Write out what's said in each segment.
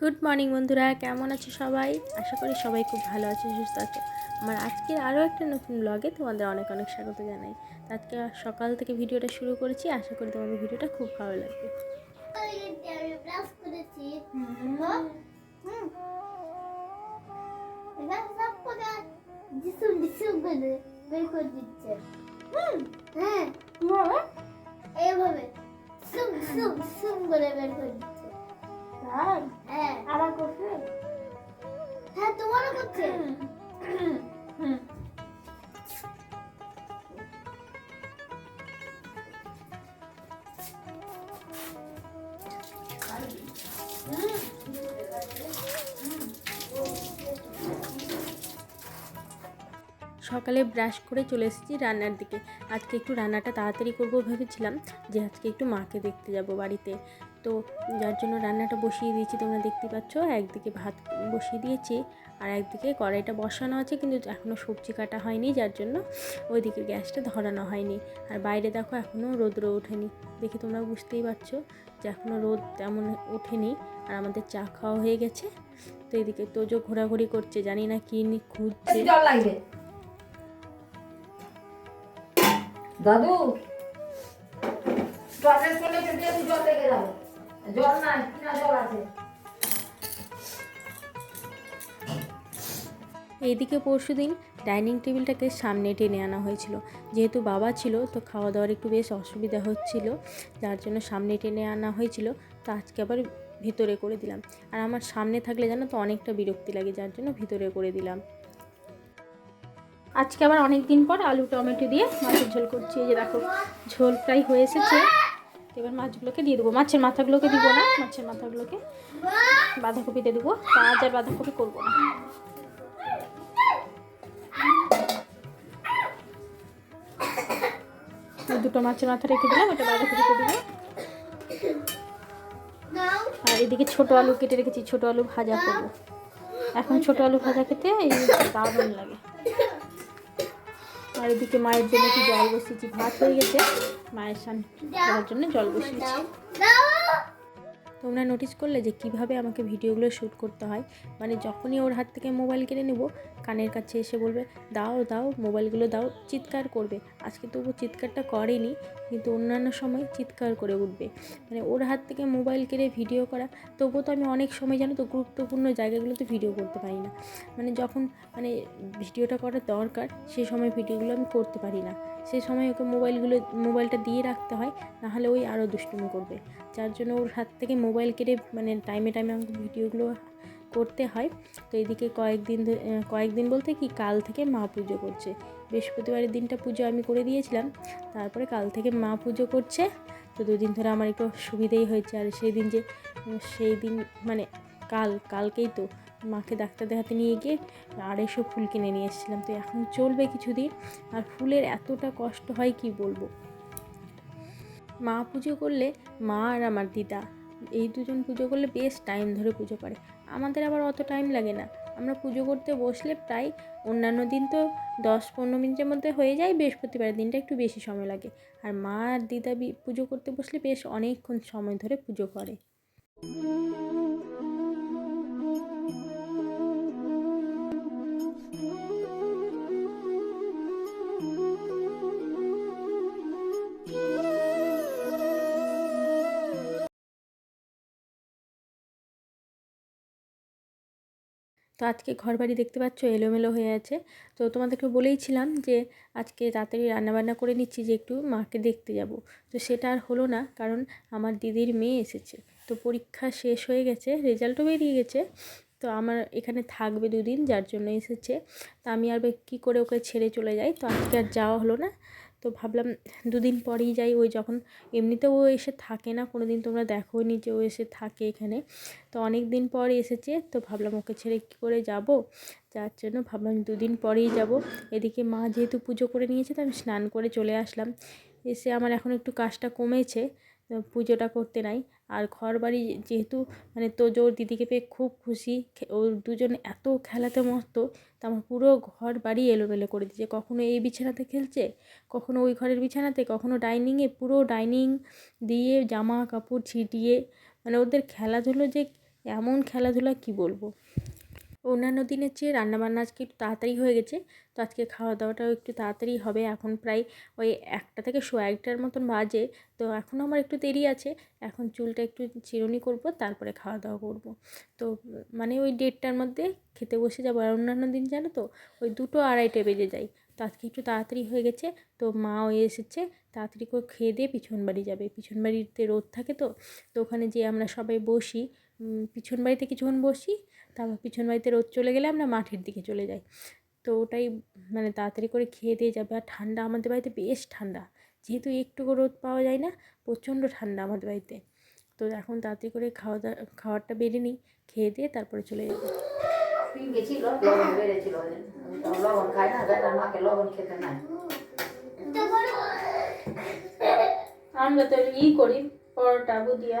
Good morning বন্ধুরা। কেমন আছো সবাই? আশা করি সবাই খুব ভালো আছে, সুস্থ আছে। আমার আজকে আরও একটা নতুন ব্লগে তোমাদের অনেক অনেক স্বাগত জানাই। আজকে সকাল থেকে ভিডিওটা শুরু করেছি। আশা করি তোমাদের ভিডিওটা খুব ভালো লাগবে। এইভাবে করে বের করে তাই হ্যাঁ। আবার করছে? হ্যাঁ তোমারও করছে। সকালে ব্রাশ করে চলে এসেছি রান্নার দিকে। আজকে একটু রান্নাটা তাড়াতাড়ি করব ভেবেছিলাম যে আজকে একটু মাকে দেখতে যাব বাড়িতে। তো যার জন্য রান্নাটা বসিয়ে দিয়েছি, তোমরা দেখতে পাচ্ছ। একদিকে ভাত বসিয়ে দিয়েছি আর একদিকে কড়াইটা বসানো আছে, কিন্তু এখনও সবজি কাটা হয়নি, যার জন্য ওইদিকে গ্যাসটা ধরানো হয়নি। আর বাইরে দেখো এখনও রোদ্র ওঠেনি। দেখে তোমরা বুঝতেই পারছ যে এখনও রোদ তেমন ওঠেনি আর আমাদের চা খাওয়া হয়ে গেছে। তো এদিকে তোজো ঘোরাঘুরি করছে, জানি না কি নি খুঁজছে। দাদু জলের সঙ্গে জল লেগে যাবে। জল নাই, কিনা জল আছে? এইদিকে পরশু দিন ডাইনিং টেবিলটাকে সামনে টেনে আনা হয়েছিল। যেহেতু বাবা ছিল, তো খাওয়া দাওয়ার একটু বেশ অসুবিধা হচ্ছিল, যার জন্য সামনে টেনে আনা হয়েছিল, তো আজকে আবার ভিতরে করে দিলাম। আর আমার সামনে থাকলে জানো তো অনেকটা বিরক্তি লাগে, যার জন্য ভিতরে করে দিলাম। আজকে আবার অনেক দিন পর আলু টমেটো দিয়ে মাছের ঝোল করছি। এই যে দেখো ঝোল প্রায় হয়ে এসেছে। এবার মাছগুলোকে দিয়ে দেবো। মাছের মাথাগুলোকে দিব না, মাছের মাথাগুলোকে বাঁধাকপিতে দেবো। আজ আর বাঁধাকপি করব না। দুটো মাছের মাথা রেখে দিলাম ওটা বাঁধাকপিতে দেবো। আর এদিকে ছোট আলু কেটে রেখেছি, ছোট আলু ভাজা করব। এখন ছোট আলু ভাজা খেতে এই দারুণ লাগে। আর এদিকে মায়ের জন্য কি জল বসিয়েছি। ভাত হয়ে গেছে। মায়ের সান করার জন্য জল বসিয়েছি। তোমরা নোটিস করলে যে কীভাবে আমাকে ভিডিওগুলো শ্যুট করতে হয়? মানে যখনই ওর হাত থেকে মোবাইল কেড়ে নেব, কানের কাছে এসে বলবে, দাও দাও মোবাইলগুলো দাও, চিৎকার করবে। আজকে তবু চিৎকারটা করেনি, কিন্তু অন্যান্য সময় চিৎকার করে উঠবে। মানে ওর হাত থেকে মোবাইল কেড়ে ভিডিও করা, তবুও তো আমি অনেক সময় জানো তো গুরুত্বপূর্ণ জায়গাগুলোতে ভিডিও করতে পারি না। মানে যখন মানে ভিডিওটা করার দরকার সেই সময় ভিডিওগুলো আমি করতে পারি না। সেই সময় ওকে মোবাইলগুলো, মোবাইলটা দিয়ে রাখতে হয়, নাহলে ওই আরও দুষ্টুমি করবে। যার জন্য ওর হাত থেকে মোবাইল কেটে মানে টাইমে টাইমে আমাকে ভিডিওগুলো করতে হয়। তো এদিকে কয়েকদিন কয়েকদিন বলতে কি, কাল থেকে মা পুজো করছে। বৃহস্পতিবারের দিনটা পুজো আমি করে দিয়েছিলাম, তারপরে কাল থেকে মা পুজো করছে। তো দুদিন ধরে আমার একটু সুবিধেই হয়েছে। আর সেই দিন যে সেই দিন মানে কাল, কালকেই তো মাকে ডাক্তার দেখাতে নিয়ে গিয়ে আড়াইশো ফুল কিনে নিয়ে এসেছিলাম। তো এখন চলবে কিছুদিন। আর ফুলের এতটা কষ্ট হয় কি বলব? মা পুজো করলে মা আর আমার দিদা, এই দুজন পুজো করলে বেশ টাইম ধরে পুজো করে। আমাদের আবার অত টাইম লাগে না। আমরা পুজো করতে বসলে প্রায় অন্যান্য দিন তো দশ পনেরো মিনিটের মধ্যে হয়ে যায় বৃহস্পতিবারের দিনটা একটু বেশি সময় লাগে। আর মা আর দিদা পুজো করতে বসলে বেশ অনেকক্ষণ সময় ধরে পুজো করে। তো আজকে ঘর বাড়ি দেখতে পাচ্ছ, এলোমেলো হয়ে আছে। তো তোমাদেরকে বলেইছিলাম যে আজকে তাড়াতাড়ি রান্নাবান্না করে নিচ্ছি যে একটু মাকে দেখতে যাব। তো সেটা আর হলো না, কারণ আমার দিদির মেয়ে এসেছে। তো পরীক্ষা শেষ হয়ে গেছে, রেজাল্টও বেরিয়ে গেছে। তো আমার এখানে থাকবে দুদিন, যার জন্য এসেছে। তা আমি আর কী করে ওকে ছেড়ে চলে যাই? তো আজকে আর যাওয়া হলো না। তো ভাবলাম দুদিন পরেই যাই, ওই যখন এমনিতে ও এসে থাকে না কোনো দিন তোমরা দেখো নি যে ও এসে থাকে এখানে। তো অনেক দিন পর এসেছে, তো ভাবলাম ওকে ছেড়ে কী করে যাব? যার জন্য ভাবলাম দুদিন পরেই যাব। এদিকে মা যেহেতু পুজো করে নিয়েছে, তো আমি স্নান করে চলে আসলাম। এসে আমার এখন একটু কাজটা কমেছে পুজোটা করতে নাই। আর ঘর বাড়ি যেহেতু মানে তোজো ওর দিদিকে পেয়ে খুব খুশি ওর দুজন এত খেলাতে মস্ত, তো পুরো ঘর বাড়ি এলোমেলো করে দিয়েছে। কখনো এই বিছানাতে খেলছে, কখনো ওই ঘরের বিছানাতে, কখনো ডাইনিংয়ে, পুরো ডাইনিং দিয়ে জামা কাপড় ছিটিয়ে মানে ওদের খেলাধুলো যে এমন খেলাধুলা কি বলব? অন্যান্য দিনের চেয়ে রান্নাবান্না আজকে একটু তাড়াতাড়ি হয়ে গেছে। তো আজকে খাওয়া দাওয়াটাও একটু তাড়াতাড়ি হবে। এখন প্রায় ওই একটা থেকে শো একটার মতন বাজে। তো এখনও আমার একটু দেরি আছে। এখন চুলটা একটু চিরুনি করব, তারপরে খাওয়া দাওয়া করব। তো মানে ওই ডেটটার মধ্যে খেতে বসে যাব। আর অন্যান্য দিন জানো তো, ওই দুটো আড়াইটে বেজে যায়। তো আজকে একটু তাড়াতাড়ি হয়ে গেছে। তো মাও এসেছে। তাড়াতাড়ি করে খেয়ে দিয়ে পিছন বাড়ি যাবে। পিছন বাড়িতে রোদ থাকে তো তো ওখানে যেয়ে আমরা সবাই বসি। পিছন বাড়িতে কিছুক্ষণ বসি তারপর পিছন বাড়িতে রোদ চলে গেলে আমরা মাঠের দিকে চলে যাই। তো ওটাই মানে তাড়াতাড়ি করে খেয়ে দিয়ে যাবে। আর ঠান্ডা আমাদের বাড়িতে বেশ ঠান্ডা। যেহেতু একটুকু রোদ পাওয়া যায় না প্রচণ্ড ঠান্ডা আমাদের বাড়িতে। তো এখন তাড়াতাড়ি করে খাওয়া দাওয়া খাওয়ারটা বেড়ে নিই খেয়ে দিয়ে তারপরে চলে যাব। লবণ না মাকে লবণ খেতে আমরা তো ই করি পরোটা বুদিয়া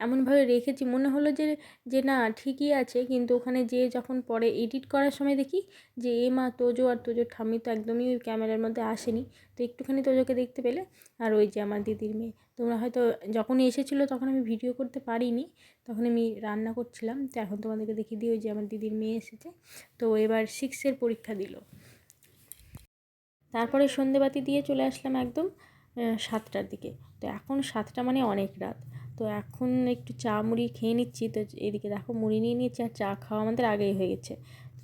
এমনভাবে রেখেছি। মনে হলো যে যে না, ঠিকই আছে। কিন্তু ওখানে যেয়ে যখন পরে এডিট করার সময় দেখি যে, এ মা, তোজো আর তোজোর ঠাম্মি তো একদমই ওই ক্যামেরার মধ্যে আসেনি। তো একটুখানি তোজোকে দেখতে পেলে আর ওই যে আমার দিদির মেয়ে। তোমরা হয়তো যখনই এসেছিল তখন আমি ভিডিও করতে পারিনি। তখন আমি রান্না করছিলাম। তো এখন তোমাদেরকে দেখিয়ে দিই, ওই যে আমার দিদির মেয়ে এসেছে। তো এবার সিক্সের পরীক্ষা দিল। তারপরে সন্ধেবাতি দিয়ে চলে আসলাম একদম সাতটার দিকে। তো এখন সাতটা মানে অনেক রাত। তো এখন একটু চা মুড়ি খেয়ে নিচ্ছি। তো এদিকে দেখো মুড়ি নিয়ে নিয়েছি আর চা খাওয়া আমাদের আগেই হয়ে গেছে।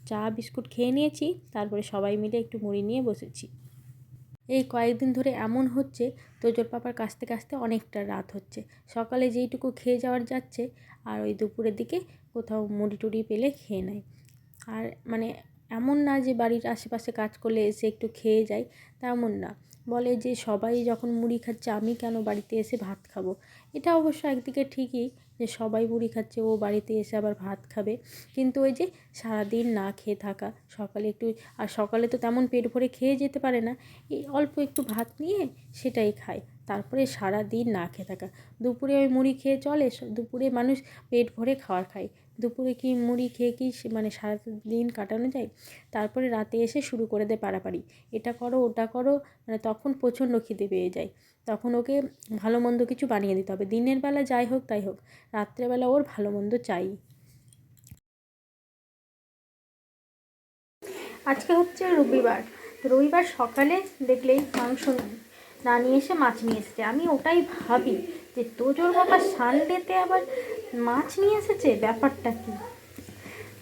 চা, বিস্কুট খেয়ে নিয়েছি, তারপরে সবাই মিলে একটু মুড়ি নিয়ে বসেছি। এই কয়েকদিন ধরে এমন হচ্ছে, তোজোর পাপার কাছতে কাছতে অনেকটা রাত হচ্ছে। সকালে যেইটুকু খেয়ে যাওয়ার যাচ্ছে, আর ওই দুপুরের দিকে কোথাও মুড়ি টুড়ি পেলে খেয়ে নেয়। আর মানে এমন না যে বাড়ির আশেপাশে কাজ করলে এসে একটু খেয়ে যায়, তেমন না। বলে যে, সবাই যখন মুড়ি খাচ্ছে, আমি কেন বাড়িতে এসে ভাত খাব? এটা অবশ্য একদিকে ঠিকই যে, সবাই মুড়ি খাচ্ছে, ও বাড়িতে এসে আবার ভাত খাবে। কিন্তু ওই যে, সারাদিন না খেয়ে থাকা, সকালে একটু, আর সকালে তো তেমন পেট ভরে খেয়ে যেতে পারে না, এই অল্প একটু ভাত নিয়ে সেটাই খায়। তারপরে সারা দিন না খেয়ে থাকা। দুপুরে ওই মুড়ি খেয়ে চলে দুপুরে মানুষ পেট ভরে খাবার খায়। দুপুরে কি মুড়ি খেয়ে কি মানে সারা দিন কাটানো যায়? তারপরে রাতে এসে শুরু করে দেয় পাড়াপাড়ি এটা করো, ওটা করো মানে তখন প্রচণ্ড খিদে পেয়ে যায়। তখন ওকে ভালো মন্দ কিছু বানিয়ে দিতে হবে। দিনের বেলা যাই হোক, তাই হোক। রাত্রেবেলা ওর ভালো মন্দ চাই। আজকে হচ্ছে রবিবার। রবিবার সকালে দেখলেই মাংস না নিয়ে এসে মাছ নিয়ে এসেছে। আমি ওটাই ভাবি যে তোজোর বাবা সানডেতে আবার মাছ নিয়ে এসেছে? ব্যাপারটা কি?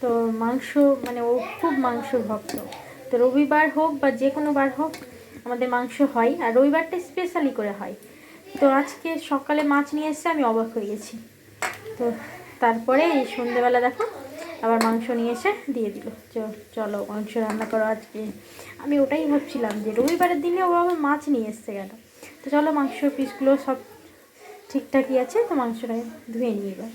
তো মাংস মানে ও খুব মাংস ভক্ত। তো রবিবার হোক বা যে কোনো বার হোক আমাদের মাংস হয়। আর রবিবারটা স্পেশালি করে হয়। তো আজকে সকালে মাছ নিয়ে এসেছে, আমি অবাক হয়ে গেছি। তো তারপরে এই সন্ধেবেলা দেখো, আবার মাংস নিয়ে এসে দিয়ে দিল। চলো মাংস রান্না করো আজকে। আমি ওটাই ভাবছিলাম যে রবিবারের দিনে ও আবার মাছ নিয়ে এসছে কেন? তো চলো মাংসর পিসগুলো সব ঠিকঠাকই আছে তো মাংসটা ধুয়ে নিই এবার।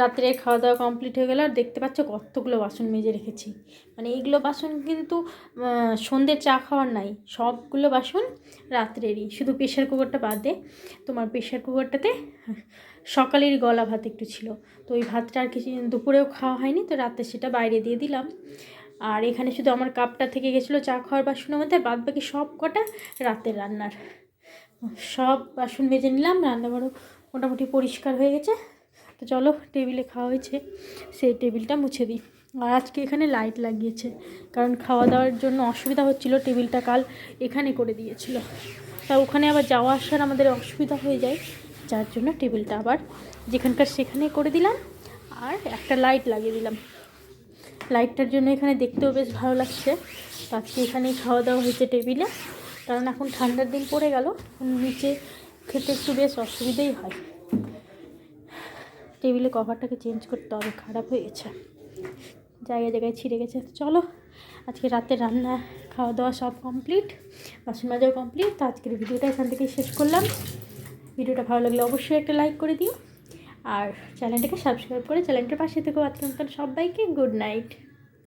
রাত্রে খাওয়া দাওয়া কমপ্লিট হয়ে গেল, আর দেখতে পাচ্ছ কতগুলো বাসন মেজে রেখেছি। মানে এইগুলো বাসন কিন্তু সন্ধ্যে চা খাওয়ার নাই, সবগুলো বাসন রাত্রেরই। শুধু প্রেশার কুকারটা বাদে তোমার প্রেশার কুকারটাতে সকালের গলা ভাত একটু ছিল। তো ওই ভাতটা আর কিছু দুপুরেও খাওয়া হয়নি, তো রাতে সেটা বাইরে দিয়ে দিলাম। আর এখানে শুধু আমার কাপটা থেকে গেছিল চা খাওয়ার বাসনের মধ্যে বাদ বাকি সব কটা রাতের রান্নার। সব বাসন মেজে নিলাম রান্নাঘরও মোটামুটি পরিষ্কার হয়ে গেছে। তো চলো টেবিলে খাওয়া হয়েছে, সেই টেবিলটা মুছে দিই। আর আজকে এখানে লাইট লাগিয়েছে, কারণ খাওয়া দাওয়ার জন্য অসুবিধা হচ্ছিল, টেবিলটা কাল এখানে করে দিয়েছিল। তা ওখানে আবার যাওয়া আসার আমাদের অসুবিধা হয়ে যায়, যার জন্য টেবিলটা আবার যেখানকার সেখানে করে দিলাম, আর একটা লাইট লাগিয়ে দিলাম। লাইটটার জন্য এখানে দেখতেও বেশ ভালো লাগছে। আজকে এখানেই খাওয়া দাওয়া হয়েছে টেবিলে, কারণ এখন ঠান্ডার দিন পড়ে গেল নিচে খেতে একটু বেশ অসুবিধেই হয়। টেবিলে কভারটাকে চেঞ্জ করতে হবে, খারাপ হয়ে গেছে। জায়গায় জায়গায় ছিঁড়ে গেছে। চলো, আজকে রাতে রান্না খাওয়া দাওয়া সব কমপ্লিট বাসন মাজাও কমপ্লিট তো আজকের ভিডিওটা এখান থেকেই শেষ করলাম। ভিডিওটা ভালো লাগলে অবশ্যই একটা লাইক করে দিও। আর চ্যানেলটাকে সাবস্ক্রাইব করে চ্যানেলটার পাশে থেকেও আজকে মতন সবাইকে গুড নাইট